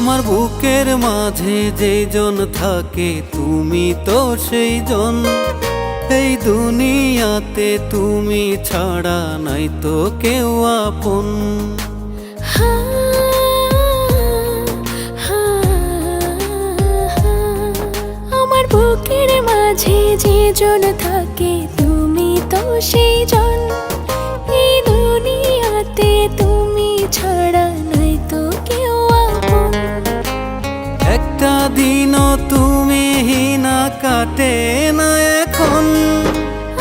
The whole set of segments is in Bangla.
আমার বুকের মাঝে যেই জন থাকে, তুমি তো সেই জন এই দুনিয়াতে তুমি ছাড়া নাই তো কেউ আপন। আমার বুকের মাঝে যে জন থাকে, তুমি তো সেই জন কাটে না এখন।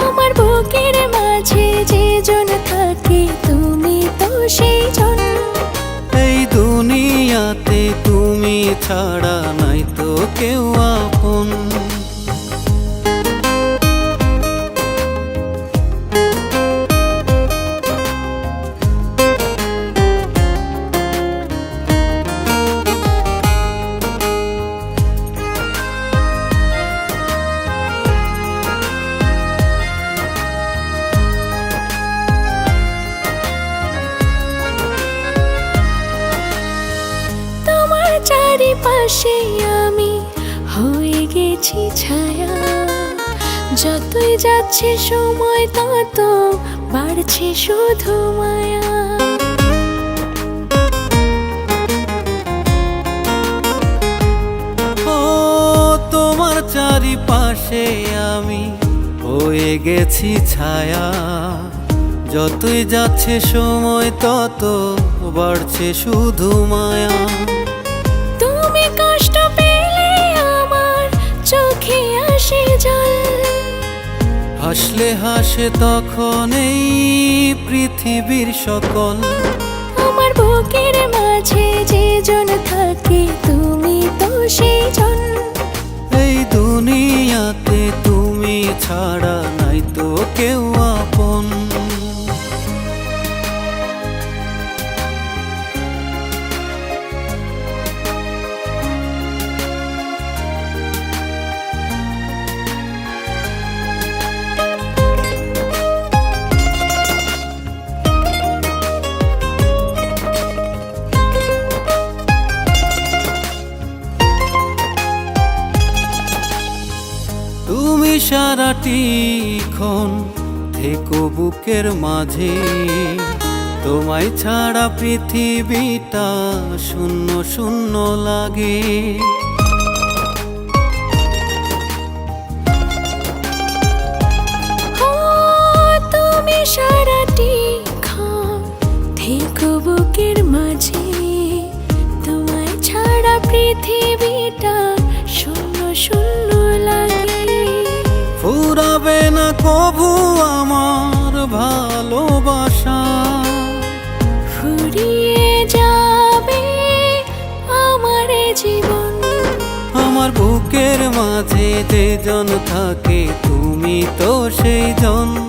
আমার বুকের মাঝে যে জন থাকে তুমি তো সেই জন এই দুনিয়াতে তুমি ছাড়া নাই তো কেউ আপন। চারিপাশে আমি হয়ে গেছি ছায়া। যতই যাচ্ছে সময়, তত বাড়ছে শুধু মায়া। ও, তোমার চারিপাশে আমি হয়ে গেছি ছায়া। যতই যাচ্ছে সময়, তত বাড়ছে শুধু মায়া। চোখে জল। হাসলে হাসে তখন এই পৃথিবীর সকল। আমার বুকের মাঝে যে জন থাকে তুমি তো সেই জন এই দুনিয়াতে তুমি ছাড়া নাই তো কেউ সারাটি ক্ষণ থেকো বুকের মাঝে। তোমায় ছাড়া পৃথিবীটা শূন্য শূন্য লাগে। তুমি সারাটি ক্ষণ থেকো বুকের মাঝে। তোমায় ছাড়া পৃথিবীটা শূন্য শূন্য কভু আমার ভালোবাসা। ফুরিয়ে যাবে আমার জীবন। আমার বুকের মাঝে যে জন থাকে তুমি তো সেই জন